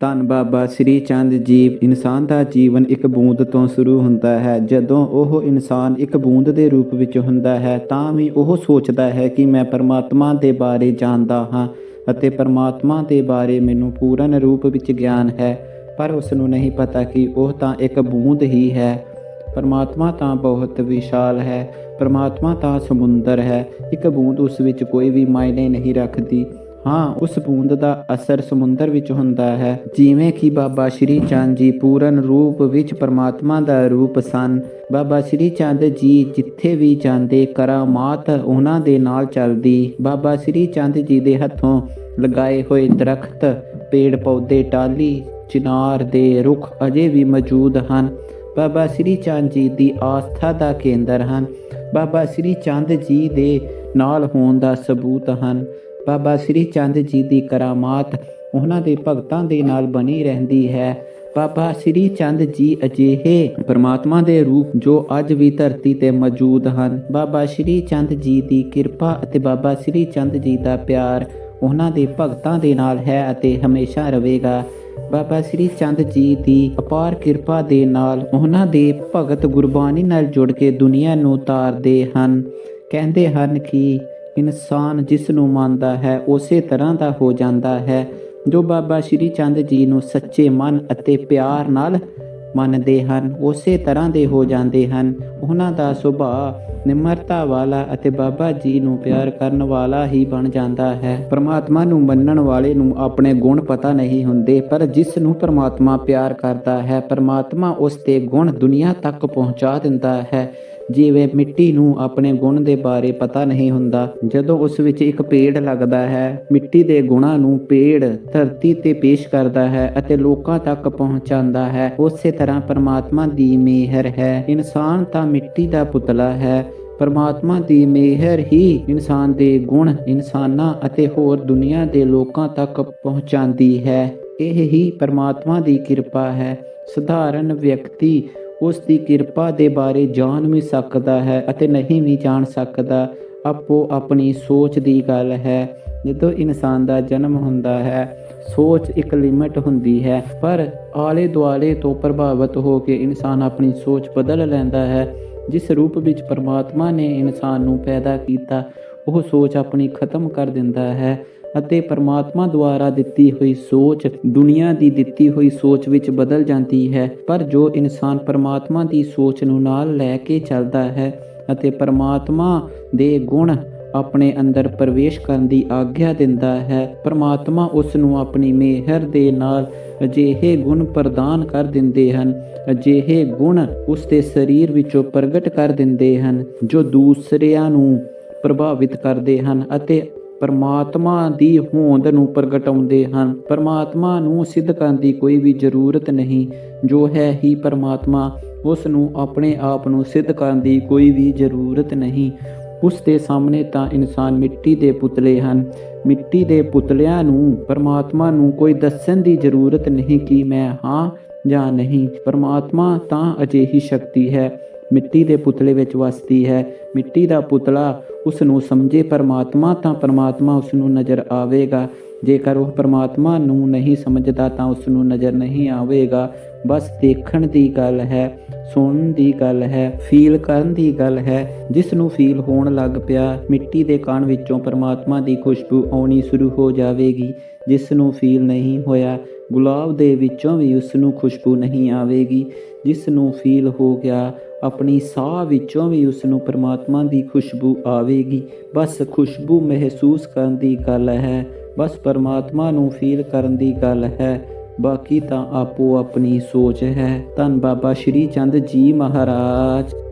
ਧੰਨ ਬਾਬਾ ਸ੍ਰੀ ਚੰਦ ਜੀ। ਇਨਸਾਨ ਦਾ ਜੀਵਨ ਇੱਕ ਬੂੰਦ ਤੋਂ ਸ਼ੁਰੂ ਹੁੰਦਾ ਹੈ। ਜਦੋਂ ਉਹ ਇਨਸਾਨ ਇੱਕ ਬੂੰਦ ਦੇ ਰੂਪ ਵਿੱਚ ਹੁੰਦਾ ਹੈ, ਤਾਂ ਵੀ ਉਹ ਸੋਚਦਾ ਹੈ ਕਿ ਮੈਂ ਪਰਮਾਤਮਾ ਦੇ ਬਾਰੇ ਜਾਣਦਾ ਹਾਂ ਅਤੇ ਪਰਮਾਤਮਾ ਦੇ ਬਾਰੇ ਮੈਨੂੰ ਪੂਰਨ ਰੂਪ ਵਿੱਚ ਗਿਆਨ ਹੈ। ਪਰ ਉਸ ਨੂੰ ਨਹੀਂ ਪਤਾ ਕਿ ਉਹ ਤਾਂ ਇੱਕ ਬੂੰਦ ਹੀ ਹੈ। ਪਰਮਾਤਮਾ ਤਾਂ ਬਹੁਤ ਵਿਸ਼ਾਲ ਹੈ। ਪਰਮਾਤਮਾ ਤਾਂ ਸਮੁੰਦਰ ਹੈ। ਇੱਕ ਬੂੰਦ ਉਸ ਵਿੱਚ ਕੋਈ ਵੀ ਮਾਇਨੇ ਨਹੀਂ ਰੱਖਦੀ। ਹਾਂ, ਉਸ ਬੂੰਦ ਦਾ ਅਸਰ ਸਮੁੰਦਰ ਵਿੱਚ ਹੁੰਦਾ ਹੈ, ਜਿਵੇਂ ਕਿ ਬਾਬਾ ਸ਼੍ਰੀ ਚੰਦ ਜੀ ਪੂਰਨ ਰੂਪ ਵਿੱਚ ਪਰਮਾਤਮਾ ਦਾ ਰੂਪ ਸਨ। ਬਾਬਾ ਸ਼੍ਰੀ ਚੰਦ ਜੀ ਜਿੱਥੇ ਵੀ ਜਾਂਦੇ ਕਰਾਮਾਤ ਉਹਨਾਂ ਦੇ ਨਾਲ ਚੱਲਦੀ। ਬਾਬਾ ਸ਼੍ਰੀ ਚੰਦ ਜੀ ਦੇ ਹੱਥੋਂ ਲਗਾਏ ਹੋਏ ਦਰਖਤ, ਪੇੜ ਪੌਦੇ ਟਾਲੀ ਚਿਨਾਰ ਦੇ ਰੁੱਖ ਅਜੇ ਵੀ ਮੌਜੂਦ ਹਨ। ਬਾਬਾ ਸ਼੍ਰੀ ਚੰਦ ਜੀ ਦੀ ਆਸਥਾ ਦਾ ਕੇਂਦਰ ਹਨ। ਬਾਬਾ ਸ਼੍ਰੀ ਚੰਦ ਜੀ ਦੇ ਨਾਲ ਹੋਣ ਦਾ ਸਬੂਤ ਹਨ। ਬਾਬਾ ਸ਼੍ਰੀ ਚੰਦ ਜੀ ਦੀ ਕਰਾਮਾਤ ਉਹਨਾਂ ਦੇ ਭਗਤਾਂ ਦੇ ਨਾਲ ਬਣੀ ਰਹਿੰਦੀ ਹੈ। ਬਾਬਾ ਸ਼੍ਰੀ ਚੰਦ ਜੀ ਅਜਿਹੇ ਪਰਮਾਤਮਾ ਦੇ ਰੂਪ ਜੋ ਅੱਜ ਵੀ ਧਰਤੀ ਤੇ ਮੌਜੂਦ ਹਨ। ਬਾਬਾ ਸ਼੍ਰੀ ਚੰਦ ਜੀ ਦੀ ਕਿਰਪਾ ਅਤੇ ਬਾਬਾ ਸ਼੍ਰੀ ਚੰਦ ਜੀ ਦਾ ਪਿਆਰ ਉਹਨਾਂ ਦੇ ਭਗਤਾਂ ਦੇ ਨਾਲ ਹੈ ਅਤੇ ਹਮੇਸ਼ਾ ਰਹੇਗਾ। ਬਾਬਾ ਸ਼੍ਰੀ ਚੰਦ ਜੀ ਦੀ ਅਪਾਰ ਕਿਰਪਾ ਦੇ ਨਾਲ ਉਹਨਾਂ ਦੇ ਭਗਤ ਗੁਰਬਾਣੀ ਨਾਲ ਜੁੜ ਕੇ ਦੁਨੀਆ ਨੂੰ ਤਾਰਦੇ ਹਨ। ਕਹਿੰਦੇ ਹਨ ਕਿ ਇਨਸਾਨ ਜਿਸ ਨੂੰ ਮੰਨਦਾ ਹੈ, ਉਸੇ ਤਰ੍ਹਾਂ ਦਾ ਹੋ ਜਾਂਦਾ ਹੈ, ਜੋ ਬਾਬਾ ਸ਼੍ਰੀ ਚੰਦ ਜੀ ਨੂੰ ਸੱਚੇ ਮਨ ਅਤੇ ਪਿਆਰ ਨਾਲ ਮੰਨਦੇ ਹਨ, ਉਸੇ ਤਰ੍ਹਾਂ ਦੇ ਹੋ ਜਾਂਦੇ ਹਨ। ਉਹਨਾਂ ਦਾ ਸੁਭਾਅ ਨਿਮਰਤਾ ਵਾਲਾ ਅਤੇ ਬਾਬਾ ਜੀ ਨੂੰ ਪਿਆਰ ਕਰਨ ਵਾਲਾ ਹੀ ਬਣ ਜਾਂਦਾ ਹੈ। ਪਰਮਾਤਮਾ ਨੂੰ ਮੰਨਣ ਵਾਲੇ ਨੂੰ ਆਪਣੇ ਗੁਣ ਪਤਾ ਨਹੀਂ ਹੁੰਦੇ, ਪਰ ਜਿਸ ਨੂੰ ਪਰਮਾਤਮਾ ਪਿਆਰ ਕਰਦਾ ਹੈ, ਪਰਮਾਤਮਾ ਉਸ ਦੇ ਗੁਣ ਦੁਨੀਆ ਤੱਕ ਪਹੁੰਚਾ ਦਿੰਦਾ ਹੈ। ਜਿਵੇਂ ਮਿੱਟੀ ਨੂੰ ਆਪਣੇ ਗੁਣ ਦੇ ਬਾਰੇ ਪਤਾ ਨਹੀਂ ਹੁੰਦਾ, ਜਦੋਂ ਉਸ ਵਿੱਚ ਇੱਕ ਪੇੜ ਲੱਗਦਾ ਹੈ, ਮਿੱਟੀ ਦੇ ਗੁਣਾਂ ਨੂੰ ਪੇੜ ਧਰਤੀ ਤੇ ਪੇਸ਼ ਕਰਦਾ ਹੈ ਅਤੇ ਲੋਕਾਂ ਤੱਕ ਪਹੁੰਚਾਉਂਦਾ ਹੈ। ਉਸੇ ਤਰ੍ਹਾਂ ਪਰਮਾਤਮਾ ਦੀ ਮਿਹਰ ਹੈ। ਇਨਸਾਨ ਤਾਂ ਮਿੱਟੀ ਦਾ ਪੁਤਲਾ ਹੈ। ਪਰਮਾਤਮਾ ਦੀ ਮਿਹਰ ਹੀ ਇਨਸਾਨ ਦੇ ਗੁਣ, ਇਨਸਾਨਾਂ ਅਤੇ ਹੋਰ ਦੁਨੀਆ ਦੇ ਲੋਕਾਂ ਤੱਕ ਪਹੁੰਚਾਉਂਦੀ ਹੈ। ਇਹ ਹੀ ਪਰਮਾਤਮਾ ਦੀ ਕਿਰਪਾ ਹੈ। ਸਧਾਰਨ ਵਿਅਕਤੀ ਉਸ ਦੀ ਕਿਰਪਾ ਦੇ ਬਾਰੇ ਜਾਣ ਵੀ ਸਕਦਾ ਹੈ ਅਤੇ ਨਹੀਂ ਵੀ ਜਾਣ ਸਕਦਾ, ਆਪੋ ਆਪਣੀ ਸੋਚ ਦੀ ਗੱਲ ਹੈ। ਜਦੋਂ ਇਨਸਾਨ ਦਾ ਜਨਮ ਹੁੰਦਾ ਹੈ, ਸੋਚ ਇੱਕ ਲਿਮਟ ਹੁੰਦੀ ਹੈ, ਪਰ ਆਲੇ ਦੁਆਲੇ ਤੋਂ ਪ੍ਰਭਾਵਿਤ ਹੋ ਕੇ ਇਨਸਾਨ ਆਪਣੀ ਸੋਚ ਬਦਲ ਲੈਂਦਾ ਹੈ। ਜਿਸ ਰੂਪ ਵਿੱਚ ਪਰਮਾਤਮਾ ਨੇ ਇਨਸਾਨ ਨੂੰ ਪੈਦਾ ਕੀਤਾ, ਉਹ ਸੋਚ ਆਪਣੀ ਖਤਮ ਕਰ ਦਿੰਦਾ ਹੈ। ਅਤੇ ਪਰਮਾਤਮਾ ਦੁਆਰਾ ਦਿੱਤੀ ਹੋਈ ਸੋਚ ਦੁਨੀਆ ਦੀ ਦਿੱਤੀ ਹੋਈ ਸੋਚ ਵਿੱਚ ਬਦਲ ਜਾਂਦੀ ਹੈ। ਪਰ ਜੋ ਇਨਸਾਨ ਪਰਮਾਤਮਾ ਦੀ ਸੋਚ ਨੂੰ ਨਾਲ ਲੈ ਕੇ ਚੱਲਦਾ ਹੈ ਅਤੇ ਪਰਮਾਤਮਾ ਦੇ ਗੁਣ ਆਪਣੇ ਅੰਦਰ ਪ੍ਰਵੇਸ਼ ਕਰਨ ਦੀ ਆਗਿਆ ਦਿੰਦਾ ਹੈ, ਪਰਮਾਤਮਾ ਉਸ ਨੂੰ ਆਪਣੀ ਮਿਹਰ ਦੇ ਨਾਲ ਅਜਿਹੇ ਗੁਣ ਪ੍ਰਦਾਨ ਕਰ ਦਿੰਦੇ ਹਨ। ਅਜਿਹੇ ਗੁਣ ਉਸ ਦੇ ਸਰੀਰ ਵਿੱਚੋਂ ਪ੍ਰਗਟ ਕਰ ਦਿੰਦੇ ਹਨ, ਜੋ ਦੂਸਰਿਆਂ ਨੂੰ ਪ੍ਰਭਾਵਿਤ ਕਰਦੇ ਹਨ ਅਤੇ ਪਰਮਾਤਮਾ ਦੀ ਹੋਂਦ ਨੂੰ ਪ੍ਰਗਟਾਉਂਦੇ ਹਨ। ਪਰਮਾਤਮਾ ਨੂੰ ਸਿੱਧ ਕਰਨ ਦੀ ਕੋਈ ਵੀ ਜ਼ਰੂਰਤ ਨਹੀਂ। ਜੋ ਹੈ ਹੀ ਪਰਮਾਤਮਾ, ਉਸ ਨੂੰ ਆਪਣੇ ਆਪ ਨੂੰ ਸਿੱਧ ਕਰਨ ਦੀ ਕੋਈ ਵੀ ਜ਼ਰੂਰਤ ਨਹੀਂ। ਉਸ ਦੇ ਸਾਹਮਣੇ ਤਾਂ ਇਨਸਾਨ ਮਿੱਟੀ ਦੇ ਪੁਤਲੇ ਹਨ। ਮਿੱਟੀ ਦੇ ਪੁਤਲਿਆਂ ਨੂੰ ਪਰਮਾਤਮਾ ਨੂੰ ਕੋਈ ਦੱਸਣ ਦੀ ਜ਼ਰੂਰਤ ਨਹੀਂ ਕਿ ਮੈਂ ਹਾਂ ਜਾਂ ਨਹੀਂ। ਪਰਮਾਤਮਾ ਤਾਂ ਅਜਿਹੀ ਸ਼ਕਤੀ ਹੈ। ਮਿੱਟੀ ਦੇ ਪੁਤਲੇ ਵਿੱਚ ਵਸਦੀ ਹੈ। ਮਿੱਟੀ ਦਾ ਪੁਤਲਾ ਉਸ ਨੂੰ ਸਮਝੇ ਪਰਮਾਤਮਾ, ਤਾਂ ਪਰਮਾਤਮਾ ਉਸ ਨੂੰ ਨਜ਼ਰ ਆਵੇਗਾ। ਜੇਕਰ ਉਹ ਪਰਮਾਤਮਾ ਨੂੰ ਨਹੀਂ ਸਮਝਦਾ, ਤਾਂ ਉਸ ਨੂੰ ਨਜ਼ਰ ਨਹੀਂ ਆਵੇਗਾ। ਬਸ ਦੇਖਣ ਦੀ ਗੱਲ ਹੈ, ਸੁਣਨ ਦੀ ਗੱਲ ਹੈ ਫੀਲ ਕਰਨ ਦੀ ਗੱਲ ਹੈ। ਜਿਸ ਨੂੰ ਫੀਲ ਹੋਣ ਲੱਗ ਪਿਆ, ਮਿੱਟੀ ਦੇ ਕਣ ਵਿੱਚੋਂ ਪਰਮਾਤਮਾ ਦੀ ਖੁਸ਼ਬੂ ਆਉਣੀ ਸ਼ੁਰੂ ਹੋ ਜਾਵੇਗੀ। ਜਿਸ ਨੂੰ ਫੀਲ ਨਹੀਂ ਹੋਇਆ ਗੁਲਾਬ ਦੇ ਵਿੱਚੋਂ ਵੀ ਉਸ ਨੂੰ ਖੁਸ਼ਬੂ ਨਹੀਂ ਆਵੇਗੀ ਜਿਸ ਨੂੰ ਫੀਲ ਹੋ ਗਿਆ, ਆਪਣੀ ਸਾਹ ਵਿੱਚੋਂ ਵੀ ਉਸ ਨੂੰ ਪਰਮਾਤਮਾ ਦੀ ਖੁਸ਼ਬੂ ਆਵੇਗੀ। ਬਸ ਖੁਸ਼ਬੂ ਮਹਿਸੂਸ ਕਰਨ ਦੀ ਗੱਲ ਹੈ, ਬਸ ਪਰਮਾਤਮਾ ਨੂੰ ਫੀਲ ਕਰਨ ਦੀ ਗੱਲ ਹੈ, ਬਾਕੀ ਤਾਂ ਆਪੋ ਆਪਣੀ ਸੋਚ ਹੈ। ਧੰਨ ਬਾਬਾ ਸ਼੍ਰੀ ਚੰਦ ਜੀ ਮਹਾਰਾਜ।